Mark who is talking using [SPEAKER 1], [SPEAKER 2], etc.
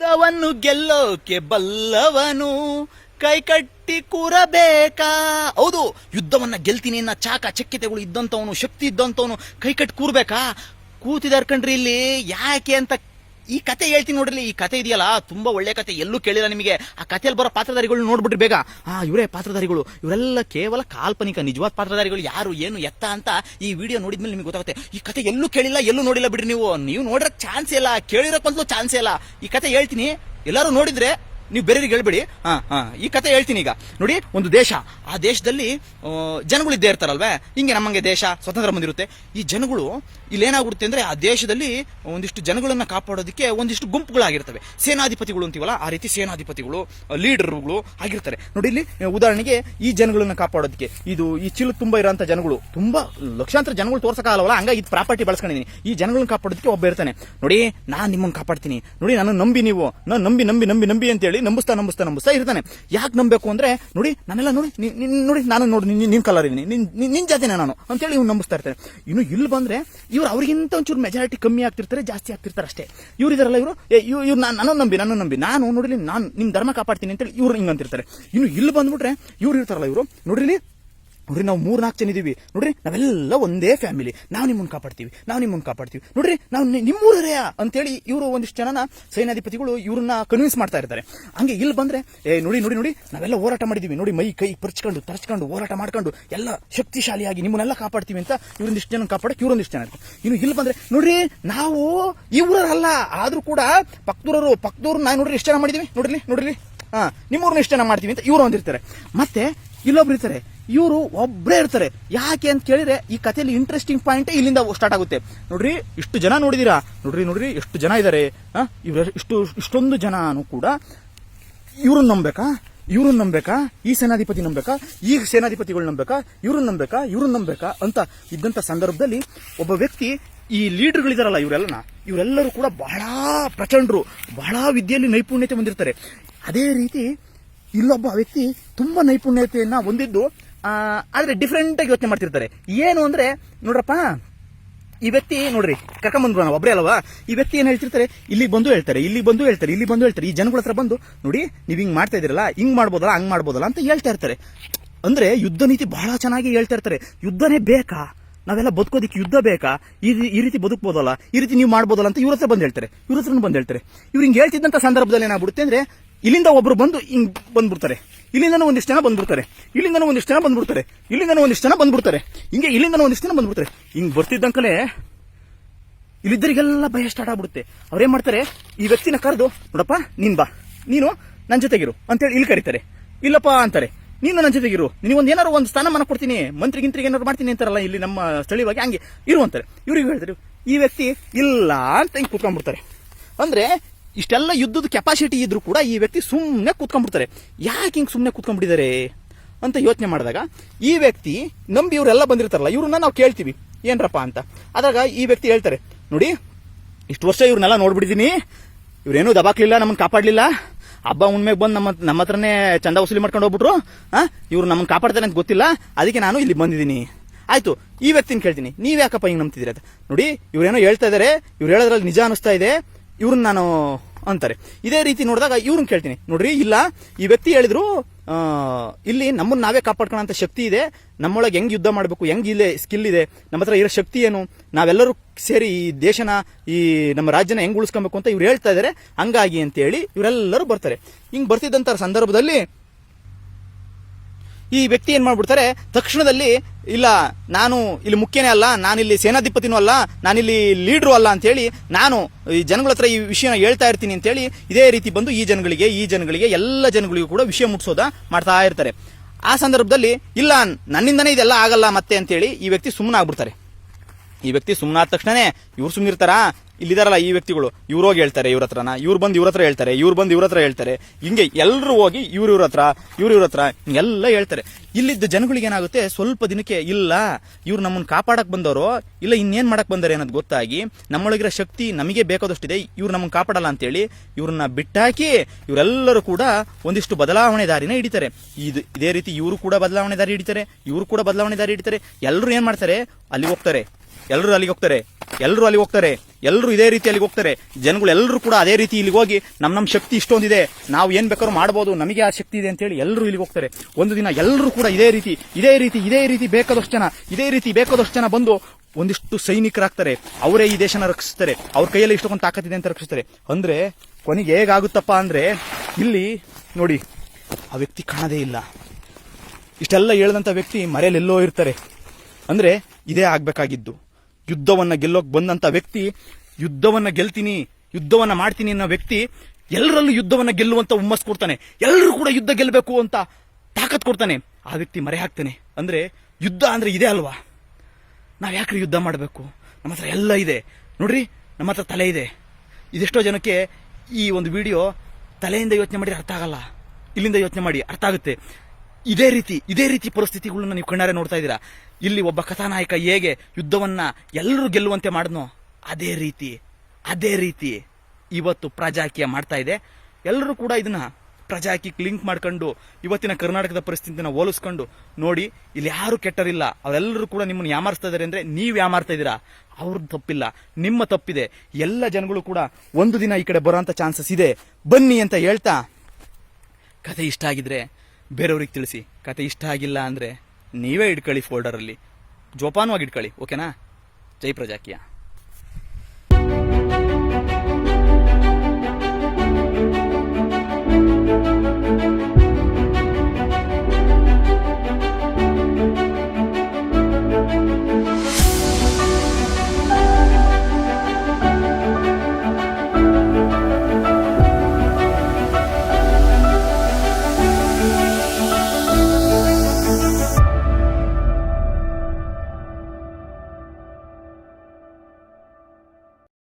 [SPEAKER 1] ಯುದ್ಧವನ್ನು ಗೆಲ್ಲೋಕೆ ಬಲ್ಲವನು. ಕೈಕಟ್ಟಿ ಕೂರಬೇಕಾ? ಹೌದು, ಯುದ್ಧವನ್ನ ಗೆಲ್ತೀನಿ ಅನ್ನೋ ಚಾಕ ಚಕ್ಯತೆಗಳು ಇದ್ದಂತವನು ಶಕ್ತಿ ಇದ್ದಂತವನು ಕೈಕಟ್ಟಿ ಕೂರ್ಬೇಕಾ? ಕೂತಿದಾರ್ ಇಲ್ಲಿ, ಯಾಕೆ ಅಂತ ಈ ಕತೆ ಹೇಳ್ತೀನಿ ನೋಡ್ರಿ, ಈ ಕತೆ ಇದೆಯಲ್ಲ, ತುಂಬಾ ಒಳ್ಳೆ ಕತೆ. ಎಲ್ಲೂ ಕೇಳಿಲ್ಲ ನಿಮಗೆ. ಆ ಕಥೆಯಲ್ಲಿ ಬರೋ ಪಾತ್ರಧಾರಿಗಳು ನೋಡ್ಬಿಟ್ರಿ ಬೇಗ, ಆ, ಇವರೇ ಪಾತ್ರಧಾರಿಗಳು. ಇವರೆಲ್ಲ ಕೇವಲ ಕಾಲ್ಪನಿಕ, ನಿಜವಾದ ಪಾತ್ರಧಾರಿಗಳು. ಯಾರು, ಏನು, ಎತ್ತ ಅಂತ ಈ ವಿಡಿಯೋ ನೋಡಿದ್ಮೇಲೆ ನಿಮಗೆ ಗೊತ್ತಾಗುತ್ತೆ. ಈ ಕತೆ ಎಲ್ಲೂ ಕೇಳಿಲ್ಲ, ಎಲ್ಲೂ ನೋಡಿಲ್ಲ ಬಿಡ್ರಿ ನೀವು. ನೀವು ನೋಡ್ರಕ್ ಚಾನ್ಸ್ ಇಲ್ಲ. ಕೇಳಿರಕ್ಕಂತೂ ಚಾನ್ಸ್ ಇಲ್ಲ. ಈ ಕತೆ ಹೇಳ್ತೀನಿ. ಎಲ್ಲರೂ ನೋಡಿದ್ರೆ ನೀವು ಬೇರೆಯವ್ರಿಗೆ ಹೇಳ್ಬೇಡಿ. ಹಾ ಹಾ. ಈ ಕತೆ ಹೇಳ್ತೀನಿ ಈಗ. ನೋಡಿ, ಒಂದು ದೇಶ. ಆ ದೇಶದಲ್ಲಿ ಜನಗಳು ಇದ್ದೇ ಇರ್ತಾರಲ್ವೇ? ಹಿಂಗೆ ನಮ್ಮಂಗೆ ದೇಶ ಸ್ವತಂತ್ರ ಬಂದಿರುತ್ತೆ. ಈ ಜನಗಳು ಇಲ್ಲಿ ಏನಾಗ್ಬಿಡುತ್ತೆ ಅಂದ್ರೆ ಆ ದೇಶದಲ್ಲಿ ಒಂದಿಷ್ಟು ಜನಗಳನ್ನ ಕಾಪಾಡೋದಕ್ಕೆ ಒಂದಿಷ್ಟು ಗುಂಪುಗಳಾಗಿರ್ತವೆ. ಸೇನಾಧಿಪತಿಗಳು ಅಂತೀವಲ್ಲ, ಆ ರೀತಿ ಸೇನಾಧಿಪತಿಗಳು, ಲೀಡರ್ಗಳು ಆಗಿರ್ತಾರೆ. ನೋಡಿ, ಇಲ್ಲಿ ಉದಾಹರಣೆಗೆ ಈ ಜನಗಳನ್ನ ಕಾಪಾಡೋದಕ್ಕೆ. ಇದು ಈ ಚಿಲು ತುಂಬಾ ಇರೋಂಥ ಜನಗಳು. ತುಂಬಾ ಲಕ್ಷಾಂತರ ಜನಗಳು ತೋರ್ಸಕ್ಕಾಗಲ್ಲ ಹಂಗಾಗಿ ಇದು ಪ್ರಾಪರ್ಟಿ ಬಳಸ್ಕೊಂಡಿದ್ದೀನಿ ಈ ಜನಗಳನ್ನ ಕಾಪಾಡೋದಕ್ಕೆ ಒಬ್ಬ ಇರ್ತಾನೆ. ನೋಡಿ, ನಾನು ನಿಮ್ಮನ್ನ ಕಾಪಾಡ್ತೀನಿ. ನೋಡಿ ನಾನು ನಂಬಿ ನೀವು. ನಾನು ನಂಬಿ ನಂಬಿ ನಂಬಿ ನಂಬಿ ಅಂತೇಳಿ ನಂಬಿಸ್ತಾ ನಂಬಿಸ್ತಾ ನಂಬಿಸ್ತಾ ಇರ್ತಾನೆ. ಯಾಕೆ ನಂಬಬೇಕು ಅಂದ್ರೆ, ನೋಡಿ, ನಾನೆಲ್ಲ ನೋಡಿ ನೋಡಿ ನಾನು ನೋಡಿ ನಿನ್- ನಿನ್ ಕಲರ್ ಇದೀನಿ, ನಿನ್ ನಿನ್- ನಿನ್ ಜಾತಿನೇ ನಾನು ಅಂತೇಳಿ ಇವ್ನು ನಂಬಿಸ್ತಾ ಇರ್ತಾನೆ. ಇನ್ನು ಇಲ್ಲಿ ಬಂದ್ರೆ, ಇವ್ರು ಅವ್ರಿಗಿಂತ ಒಂಚೂರು ಮೆಜಾರಿಟಿ ಕಮ್ಮಿ ಆಗ್ತಿರ್ತಾರೆ, ಜಾಸ್ತಿ ಆಗ್ತಿರ್ತಾರೆ ಅಷ್ಟೇ. ಇವ್ರು ಇದಾರಲ್ಲ ಇವರು? ಇವ್ರು ನಾನು ನಂಬಿ ನಾನು ನಂಬಿ. ನಾನು ನೋಡಿಲಿ ನಾನು ನಿಮ್ಮ ಧರ್ಮ ಕಾಪಾಡ್ತೀನಿ ಅಂತೇಳಿ ಇವ್ರು ಹಿಂಗಂತಿರ್ತಾರೆ ಇನ್ನು ಇಲ್ಲಿ ಬಂದ್ಬಿಟ್ರೆ, ಇವ್ರು ಇರ್ತಾರಲ್ಲ ಇವರು? ನೋಡ್ರಿ ನೋಡ್ರಿ ನಾವು ಮೂರ್ ನಾಲ್ಕು ಜನ ಇದೀವಿ. ನೋಡ್ರಿ, ನಾವೆಲ್ಲ ಒಂದೇ ಫ್ಯಾಮಿಲಿ ನಾವು ನಿಮ್ಮನ್ನ ಕಾಪಾಡ್ತೀವಿ, ನಾವು ನಿಮ್ಮನ್ನ ಕಾಪಾಡ್ತೀವಿ. ನೋಡ್ರಿ, ನಾವು ನಿಮ್ಮೂರೇ ಅಂತೇಳಿ ಇವರು ಒಂದಿಷ್ಟು ಜನನ ಸೈನ್ಯಾಧಿಪತಿಗಳು ಇವ್ರನ್ನ ಕನ್ವಿನ್ಸ್ ಮಾಡ್ತಾ ಇರ್ತಾರೆ ಹಂಗೆ ಇಲ್ಲಿ ಬಂದ್ರೆ, ಏ, ನೋಡಿ ನೋಡಿ ನೋಡಿ, ನಾವೆಲ್ಲ ಹೋರಾಟ ಮಾಡಿದೀವಿ. ನೋಡಿ, ಮೈ, ಕೈ ಪರ್ಚ್ಕೊಂಡು, ತರ್ಚ್ಕೊಂಡು, ಹೋರಾಟ ಮಾಡ್ಕೊಂಡು, ಎಲ್ಲ ಶಕ್ತಿಶಾಲಿಯಾಗಿ ನಿಮ್ಮನ್ನೆಲ್ಲ ಕಾಪಾಡ್ತೀವಿ ಅಂತ ಇವ್ರೊಂದಿಷ್ಟು ಜನ ಕಾಪಾಡಕ್ಕೆ ಇವ್ರೊಂದಿಷ್ಟು ಜನ ಇರ್ತಾರೆ. ಇನ್ನು ಇಲ್ಲಿ ಬಂದ್ರೆ, ನೋಡ್ರಿ, ನಾವು ಇವರಲ್ಲ ಆದ್ರೂ ಕೂಡ ಪಕ್ದೂರರು ಪಕ್ಕದವ್ರು ನಾವು ನೋಡ್ರಿ ಎಷ್ಟು ಜನ ಮಾಡಿದೀವಿ? ನೋಡ್ರಿ ನೋಡ್ರಿ. ಹಾ ನಿಮ್ಮೂರನ್ನ ಎಷ್ಟು ಜನ ಮಾಡ್ತೀವಿ ಅಂತ ಇವ್ರು ಒಂದಿರ್ತಾರೆ. ಮತ್ತೆ, ಇಲ್ಲೊಬ್ರು ಇರ್ತಾರೆ. ಇವರು ಒಬ್ಬರೇ ಇರ್ತಾರೆ. ಯಾಕೆ ಅಂತ ಕೇಳಿದ್ರೆ ಈ ಕಥೆಯಲ್ಲಿ ಇಂಟ್ರೆಸ್ಟಿಂಗ್ ಪಾಯಿಂಟ್ ಇಲ್ಲಿಂದ ಸ್ಟಾರ್ಟ್ ಆಗುತ್ತೆ. ನೋಡ್ರಿ, ಇಷ್ಟು ಜನ ನೋಡಿದೀರಾ? ನೋಡ್ರಿ ನೋಡ್ರಿ ಎಷ್ಟು ಜನ ಇದ್ದಾರೆ ಇವ್ರ ಇಷ್ಟು, ಇಷ್ಟೊಂದು ಜನನು ಕೂಡ ಇವ್ರನ್ನ ನಂಬೇಕಾ ಇವ್ರನ್ನ ನಂಬೇಕಾ ಈ ಸೇನಾಧಿಪತಿ ನಂಬೇಕಾ ಈ ಸೇನಾಧಿಪತಿಗಳು ನಂಬೇಕಾ ಇವ್ರನ್ನ ನಂಬೇಕಾ ಇವ್ರನ್ನ ನಂಬೇಕಾ ಅಂತ ಇದ್ದಂತ ಸಂದರ್ಭದಲ್ಲಿ ಒಬ್ಬ ವ್ಯಕ್ತಿ ಈ ಲೀಡರ್ಗಳಿದಾರಲ್ಲ ಇವರೆಲ್ಲನ, ಇವರೆಲ್ಲರೂ ಕೂಡ ಬಹಳ ಪ್ರಚಂಡರು, ಬಹಳ ವಿದ್ಯೆಯಲ್ಲಿ ನೈಪುಣ್ಯತೆ ಹೊಂದಿರ್ತಾರೆ. ಅದೇ ರೀತಿ ಇಲ್ಲೊಬ್ಬ ವ್ಯಕ್ತಿ ತುಂಬಾ ನೈಪುಣ್ಯತೆಯನ್ನ ಹೊಂದಿದ್ದು ಆದ್ರೆ ಡಿಫ್ರೆಂಟ್ ಆಗಿ ಯೋಚನೆ ಮಾಡ್ತಿರ್ತಾರೆ. ಏನು ಅಂದ್ರೆ, ನೋಡ್ರಪ್ಪ, ಈ ವ್ಯಕ್ತಿ, ನೋಡ್ರಿ, ಕರ್ಕೊಂಬಂದ್ರು ನಾವು ಒಬ್ಬರೇ ಅಲ್ವಾ? ಈ ವ್ಯಕ್ತಿ ಏನ್ ಹೇಳ್ತಿರ್ತಾರೆ? ಇಲ್ಲಿಗೆ ಬಂದು ಹೇಳ್ತಾರೆ ಇಲ್ಲಿ ಬಂದು ಹೇಳ್ತಾರೆ ಇಲ್ಲಿ ಬಂದು ಹೇಳ್ತಾರೆ. ಈ ಜನಗಳ ಹತ್ರ ಬಂದು, ನೋಡಿ, ನೀವ್ ಹಿಂಗ್ ಮಾಡ್ತಾ ಇದ್ರಲ್ಲ ಹಿಂಗ್ ಮಾಡ್ಬೋದಲ್ಲ, ಹಂಗ್ ಮಾಡ್ಬೋದಲ್ಲ ಅಂತ ಹೇಳ್ತಾ ಇರ್ತಾರೆ. ಅಂದ್ರೆ ಯುದ್ಧ ನೀತಿ ಬಹಳ ಚೆನ್ನಾಗಿ ಹೇಳ್ತಾ ಇರ್ತಾರೆ. ಯುದ್ಧನೇ ಬೇಕಾ? ನಾವೆಲ್ಲ ಬದುಕೋದಿಕ್ಕೆ ಯುದ್ಧ ಬೇಕಾ? ಈ ಈ ರೀತಿ ಬದುಕ್ಬೋದಲ್ಲ? ಈ ರೀತಿ ನೀವು ಮಾಡ್ಬೋದಲ್ಲ ಅಂತ ಇವ್ರ ಹತ್ರ ಬಂದು ಹೇಳ್ತಾರೆ. ಇವ್ರ ಬಂದು ಹೇಳ್ತಾರೆ. ಇವ್ರು ಹಿಂಗೆ ಹೇಳ್ತಿದ್ದಂಥ ಸಂದರ್ಭದಲ್ಲಿ ಏನಾಗ್ಬಿಡುತ್ತೆ ಅಂದ್ರೆ, ಇಲ್ಲಿಂದ ಒಬ್ರು ಬಂದು ಹಿಂಗ್ ಬಂದ್ಬಿಡ್ತಾರೆ. ಇಲ್ಲಿಂದನೂ ಒಂದಿಷ್ಟು ಜನ ಬಂದ್ಬಿಡ್ತಾರೆ. ಇಲ್ಲಿಂದನೂ ಒಂದಿಷ್ಟು ಜನ ಬಂದ್ಬಿಡ್ತಾರೆ. ಇಲ್ಲಿಂದನೂ ಒಂದಿಷ್ಟು ಜನ ಬಂದ್ಬಿಡ್ತಾರೆ. ಹಿಂಗೆ ಇಲ್ಲಿಂದನೂ ಒಂದಿಷ್ಟು ಜನ ಬಂದ್ಬಿಡ್ತಾರೆ. ಹಿಂಗೆ ಬರ್ತಿದ್ದಂಕಲೇ ಇಲ್ಲಿದ್ದರಿಗೆಲ್ಲ ಭಯ ಸ್ಟಾರ್ಟ್ ಆಗ್ಬಿಡುತ್ತೆ. ಅವ್ರೇನ್ ಮಾಡ್ತಾರೆ? ಈ ವ್ಯಕ್ತಿನ ಕರೆದು, ನೋಡಪ್ಪ, ನೀನ್ ಬಾ. ನೀನು ನನ್ನ ಜೊತೆಗಿರು. ಅಂತೇಳಿ ಇಲ್ಲಿ ಕರೀತಾರೆ. ಇಲ್ಲಪ್ಪ ಅಂತಾರೆ. ನೀನು ನನ್ನ ಜೊತೆಗಿರು. ನಿನಗೊಂದು ಏನಾರು ಒಂದು ಸ್ಥಾನಮಾನ ಕೊಡ್ತೀನಿ, ಮಂತ್ರಿ ಗಿಂತ್ರಿಗೆ ಏನಾರು ಮಾಡ್ತೀನಿ ಅಂತಾರಲ್ಲ, ಇಲ್ಲಿ ನಮ್ಮ ಸ್ಥಳೀಯವಾಗಿ ಹಂಗೆ ಇರು ಅಂತಾರೆ ಇವ್ರಿಗೆ ಹೇಳ್ತಾರೆ ಈ ವ್ಯಕ್ತಿ ಇಲ್ಲ ಅಂತ ಹಿಂಗೆ ಕೂತ್ಕೊಂಡ್ಬಿಡ್ತಾರೆ. ಅಂದ್ರೆ, ಇಷ್ಟೆಲ್ಲ ಯುದ್ಧದ ಕೆಪಾಸಿಟಿ ಇದ್ರೂ ಕೂಡ ಈ ವ್ಯಕ್ತಿ ಸುಮ್ಮನೆ ಕೂತ್ಕೊಂಡ್ಬಿಡ್ತಾರೆ. ಯಾಕೆ ಹಿಂಗೆ ಸುಮ್ಮನೆ ಕೂತ್ಕೊಂಡ್ಬಿಟ್ಟಿದ್ದಾರೆ ಅಂತ ಯೋಚನೆ ಮಾಡಿದಾಗ, ಈ ವ್ಯಕ್ತಿ ನಂಬಿ ಇವರೆಲ್ಲ ಬಂದಿರ್ತಾರಲ್ಲ, ಇವ್ರನ್ನ ನಾವು ಕೇಳ್ತೀವಿ. ಏನ್ರಪ್ಪ ಅಂತ. ಅದಾಗ ಈ ವ್ಯಕ್ತಿ ಹೇಳ್ತಾರೆ, ನೋಡಿ, ಇಷ್ಟು ವರ್ಷ ಇವ್ರನ್ನೆಲ್ಲ ನೋಡ್ಬಿಡಿದೀನಿ ಇವ್ರೇನು ದಬಾಕ್ಲಿಲ್ಲ ನಮ್ಮನ್ನು ಕಾಪಾಡ್ಲಿಲ್ಲ. ಹಬ್ಬ ಉಣ್ಮೆಗೆ ಬಂದು ನಮ್ಮ ನಮ್ಮ ಹತ್ರನೇ ಚಂದ ವಸೂಲಿ ಮಾಡ್ಕೊಂಡು ಹೋಗ್ಬಿಟ್ರು ಹಾಂ ಇವ್ರು ನಮ್ಮನ್ನ ಕಾಪಾಡ್ತಾರೆ ಅಂತ ಗೊತ್ತಿಲ್ಲ, ಅದಕ್ಕೆ ನಾನು ಇಲ್ಲಿ ಬಂದಿದ್ದೀನಿ. ಆಯ್ತು, ಈ ವ್ಯಕ್ತಿನ ಕೇಳ್ತೀನಿ. ನೀವು ಯಾಕಪ್ಪ ಹಿಂಗ್ ನಂಬ್ತಿದ್ದೀರ ಅಂತ. ನೋಡಿ, ಇವ್ರೇನೋ ಹೇಳ್ತಾ ಇದಾರೆ, ಇವ್ರು ಹೇಳೋದ್ರಲ್ಲಿ ನಿಜ ಅನಿಸ್ತಾ ಇದೆ, ಇವ್ರನ್ನ ನಾನು ಅಂತಾರೆ. ಇದೇ ರೀತಿ ನೋಡಿದಾಗ ಇವ್ರನ್ನ ಕೇಳ್ತೀನಿ. ನೋಡ್ರಿ, ಇಲ್ಲ, ಈ ವ್ಯಕ್ತಿ ಹೇಳಿದ್ರು ಇಲ್ಲಿ ನಮ್ಮನ್ನ ನಾವೇ ಕಾಪಾಡ್ಕೊಳ್ಳೋ ಶಕ್ತಿ ಇದೆ. ನಮ್ಮೊಳಗೆ ಹೆಂಗ್ ಯುದ್ಧ ಮಾಡಬೇಕು, ಹೆಂಗ್ ಇಲ್ಲಿ ಸ್ಕಿಲ್ ಇದೆ, ನಮ್ಮ ಹತ್ರ ಇರೋ ಶಕ್ತಿ ಏನು, ನಾವೆಲ್ಲರೂ ಸೇರಿ ಈ ದೇಶನ, ಈ ನಮ್ಮ ರಾಜ್ಯನ ಹೆಂಗ್ ಉಳಿಸ್ಕೊಬೇಕು ಅಂತ ಇವ್ರು ಹೇಳ್ತಾ ಇದಾರೆ. ಹಂಗಾಗಿ ಅಂತ ಹೇಳಿ ಇವರೆಲ್ಲರೂ ಬರ್ತಾರೆ. ಹಿಂಗ್ ಬರ್ತಿದ್ದಂತ ಸಂದರ್ಭದಲ್ಲಿ ಈ ವ್ಯಕ್ತಿ ಏನ್ ಮಾಡ್ಬಿಡ್ತಾರೆ? ತಕ್ಷಣದಲ್ಲಿ, ಇಲ್ಲ, ನಾನು ಇಲ್ಲಿ ಮುಖ್ಯನೇ ಅಲ್ಲ, ನಾನಿಲ್ಲಿ ಸೇನಾಧಿಪತಿನೂ ಅಲ್ಲ, ನಾನಿಲ್ಲಿ ಲೀಡ್ರು ಅಲ್ಲ ಅಂತ ಹೇಳಿ ನಾನು ಈ ಜನಗಳ ಹತ್ರ ಈ ವಿಷಯನ ಹೇಳ್ತಾ ಇರ್ತೀನಿ ಅಂತ ಹೇಳಿ ಇದೇ ರೀತಿ ಬಂದು ಈ ಜನಗಳಿಗೆ ಈ ಜನಗಳಿಗೆ, ಎಲ್ಲ ಜನಗಳಿಗೂ ಕೂಡ ವಿಷಯ ಮುಟ್ಸೋದ ಮಾಡ್ತಾ ಇರ್ತಾರೆ. ಆ ಸಂದರ್ಭದಲ್ಲಿ, ಇಲ್ಲ, ನನ್ನಿಂದನೇ ಇದೆಲ್ಲ ಆಗಲ್ಲ ಮತ್ತೆ ಅಂತೇಳಿ ಈ ವ್ಯಕ್ತಿ ಸುಮ್ಮನೆ ಆಗ್ಬಿಡ್ತಾರೆ ಈ ವ್ಯಕ್ತಿ ಸುಮ್ಮನಾದ ತಕ್ಷಣನೇ ಇವ್ರು ಸುಮ್ಮನಿರ್ತಾರ ಇಲ್ಲಿದಾರಲ್ಲ ಈ ವ್ಯಕ್ತಿಗಳು. ಇವ್ರು ಹೋಗಿ ಹೇಳ್ತಾರೆ ಇವ್ರ ಹತ್ರನ. ಇವ್ರು ಬಂದು ಇವ್ರ ಹತ್ರ ಹೇಳ್ತಾರೆ. ಇವ್ರು ಬಂದು ಇವ್ರ ಹತ್ರ ಹೇಳ್ತಾರೆ. ಹಿಂಗೆ ಎಲ್ಲರೂ ಹೋಗಿ ಇವ್ರ ಇವ್ರ ಹತ್ರ, ಇವ್ರ ಇವ್ರ ಹತ್ರ ಎಲ್ಲ ಹೇಳ್ತಾರೆ. ಇಲ್ಲಿದ್ದ ಜನಗಳಿಗೆ ಏನಾಗುತ್ತೆ? ಸ್ವಲ್ಪ ದಿನಕ್ಕೆ ಇಲ್ಲ, ಇವ್ರು ನಮ್ಮನ್ನ ಕಾಪಾಡಕ್ ಬಂದವರು, ಇಲ್ಲ ಇನ್ನೇನ್ ಮಾಡಕ್ ಬಂದಾರೆ ಅನ್ನೋದು ಗೊತ್ತಾಗಿ ನಮ್ಮೊಳಗಿರೋ ಶಕ್ತಿ ನಮಗೆ ಬೇಕಾದಷ್ಟಿದೆ, ಇವ್ರು ನಮ್ಮನ್ನ ಕಾಪಾಡಲ್ಲ ಅಂತೇಳಿ ಇವ್ರನ್ನ ಬಿಟ್ಟಾಕಿ ಇವರೆಲ್ಲರೂ ಕೂಡ ಒಂದಿಷ್ಟು ಬದಲಾವಣೆ ದಾರಿನ ಹಿಡಿತಾರೆ. ಇದು, ಇದೇ ರೀತಿ ಇವರು ಕೂಡ ಬದಲಾವಣೆ ದಾರಿ ಹಿಡಿತಾರೆ, ಇವರು ಕೂಡ ಬದಲಾವಣೆ ದಾರಿ ಹಿಡಿತಾರೆ. ಎಲ್ಲರೂ ಏನ್ ಮಾಡ್ತಾರೆ? ಅಲ್ಲಿ ಹೋಗ್ತಾರೆ. ಎಲ್ಲರೂ ಅಲ್ಲಿಗೆ ಹೋಗ್ತಾರೆ. ಎಲ್ಲರೂ ಅಲ್ಲಿಗೆ ಹೋಗ್ತಾರೆ. ಎಲ್ಲರೂ ಇದೇ ರೀತಿ ಅಲ್ಲಿಗೆ ಹೋಗ್ತಾರೆ. ಜನಗಳು ಎಲ್ಲರೂ ಕೂಡ ಅದೇ ರೀತಿ ಇಲ್ಲಿಗೆ ಹೋಗಿ ನಮ್ಮ ನಮ್ಮ ಶಕ್ತಿ ಇಷ್ಟೊಂದಿದೆ. ನಾವು ಏನು ಬೇಕಾದ್ರೂ ಮಾಡ್ಬೋದು, ನಮಗೆ ಆ ಶಕ್ತಿ ಇದೆ ಅಂತೇಳಿ ಎಲ್ಲರೂ ಇಲ್ಲಿಗೆ ಹೋಗ್ತಾರೆ. ಒಂದು ದಿನ ಎಲ್ಲರೂ ಕೂಡ ಇದೇ ರೀತಿ ಇದೇ ರೀತಿ ಇದೇ ರೀತಿ ಬೇಕಾದಷ್ಟು ಜನ, ಇದೇ ರೀತಿ ಬೇಕಾದಷ್ಟು ಜನ ಬಂದು ಒಂದಿಷ್ಟು ಸೈನಿಕರಾಗ್ತಾರೆ. ಅವರೇ ಈ ದೇಶನ ರಕ್ಷಿಸ್ತಾರೆ. ಅವ್ರ ಕೈಯಲ್ಲಿ ಇಷ್ಟೊಂದು ತಾಕತ್ತಿದೆ ಅಂತ ರಕ್ಷಿಸ್ತಾರೆ. ಅಂದ್ರೆ ಕೊನೆಗೆ ಹೇಗಾಗುತ್ತಪ್ಪ ಅಂದ್ರೆ ಇಲ್ಲಿ ನೋಡಿ, ಆ ವ್ಯಕ್ತಿ ಕಾಣದೇ ಇಲ್ಲ. ಇಷ್ಟೆಲ್ಲ ಹೇಳಿದಂಥ ವ್ಯಕ್ತಿ ಮರೆಯಲ್ಲೆಲ್ಲೋ ಇರ್ತಾರೆ. ಅಂದ್ರೆ ಇದೇ ಆಗ್ಬೇಕಾಗಿದ್ದು. ಯುದ್ಧವನ್ನ ಗೆಲ್ಲೋಕ್ ಬಂದಂತ ವ್ಯಕ್ತಿ, ಯುದ್ಧವನ್ನ ಗೆಲ್ತೀನಿ, ಯುದ್ಧವನ್ನ ಮಾಡ್ತೀನಿ ಅನ್ನೋ ವ್ಯಕ್ತಿ, ಎಲ್ಲರಲ್ಲೂ ಯುದ್ಧವನ್ನ ಗೆಲ್ಲುವಂತ ಹುಮ್ಮಸ್ ಕೊಡ್ತಾನೆ. ಎಲ್ಲರೂ ಕೂಡ ಯುದ್ಧ ಗೆಲ್ಲಬೇಕು ಅಂತ ತಾಕತ್ ಕೊಡ್ತಾನೆ. ಆ ವ್ಯಕ್ತಿ ಮರೆ ಹಾಕ್ತಾನೆ. ಅಂದ್ರೆ ಯುದ್ಧ ಅಂದ್ರೆ ಇದೆ ಅಲ್ವಾ? ನಾವು ಯಾಕ್ರಿ ಯುದ್ಧ ಮಾಡಬೇಕು? ನಮ್ಮ ಹತ್ರ ಎಲ್ಲ ಇದೆ. ನೋಡ್ರಿ, ನಮ್ಮ ಹತ್ರ ತಲೆ ಇದೆ. ಇದೆಷ್ಟೋ ಜನಕ್ಕೆ ಈ ಒಂದು ವಿಡಿಯೋ ತಲೆಯಿಂದ ಯೋಚನೆ ಮಾಡಿ ಅರ್ಥ ಆಗಲ್ಲ. ಇಲ್ಲಿಂದ ಯೋಚನೆ ಮಾಡಿ, ಅರ್ಥ ಆಗುತ್ತೆ. ಇದೇ ರೀತಿ ಇದೇ ರೀತಿ ಪರಿಸ್ಥಿತಿಗಳನ್ನ ನೀವು ಕಣ್ಣಾರೆ ನೋಡ್ತಾ ಇದ್ದೀರಾ? ಇಲ್ಲಿ ಒಬ್ಬ ಕಥಾನಾಯಕ ಹೇಗೆ ಯುದ್ಧವನ್ನ ಎಲ್ಲರೂ ಗೆಲ್ಲುವಂತೆ ಮಾಡಿದ್ನೋ, ಅದೇ ರೀತಿ ಅದೇ ರೀತಿ ಇವತ್ತು ಪ್ರಜಾಕೀಯ ಮಾಡ್ತಾ ಇದೆ. ಎಲ್ಲರೂ ಕೂಡ ಇದನ್ನ ಪ್ರಜಾಕೀಯಕ್ಕೆ ಲಿಂಕ್ ಮಾಡ್ಕೊಂಡು, ಇವತ್ತಿನ ಕರ್ನಾಟಕದ ಪರಿಸ್ಥಿತಿನ ಹೋಲಿಸ್ಕೊಂಡು ನೋಡಿ, ಇಲ್ಲಿ ಯಾರು ಕೆಟ್ಟರಿಲ್ಲ, ಅವರೆಲ್ಲರೂ ಕೂಡ ನಿಮ್ಮನ್ನು ಯಾಮಾರಿಸ್ತಾ ಇದಾರೆ ಅಂದ್ರೆ ನೀವು ಯಾಮಾರ್ತಾ ಇದ್ದೀರಾ? ಅವ್ರದ್ದು ತಪ್ಪಿಲ್ಲ. ನಿಮ್ಮ ತಪ್ಪಿದೆ. ಎಲ್ಲ ಜನಗಳು ಕೂಡ ಒಂದು ದಿನ ಈ ಕಡೆ ಬರೋಂಥ ಚಾನ್ಸಸ್ ಇದೆ. ಬನ್ನಿ ಅಂತ ಹೇಳ್ತಾ ಕತೆ ಇಷ್ಟ ಆಗಿದ್ರೆ ಬೇರೆಯವ್ರಿಗೆ ತಿಳಿಸಿ. ಕತೆ ಇಷ್ಟ ಆಗಿಲ್ಲ ಅಂದರೆ ನೀವೇ ಇಟ್ಕೊಳ್ಳಿ ಫೋಲ್ಡರಲ್ಲಿ ಜೋಪಾನವಾಗಿ ಇಟ್ಕೊಳ್ಳಿ ಓಕೆನಾ ಜೈ ಪ್ರಜಾಕೀಯ.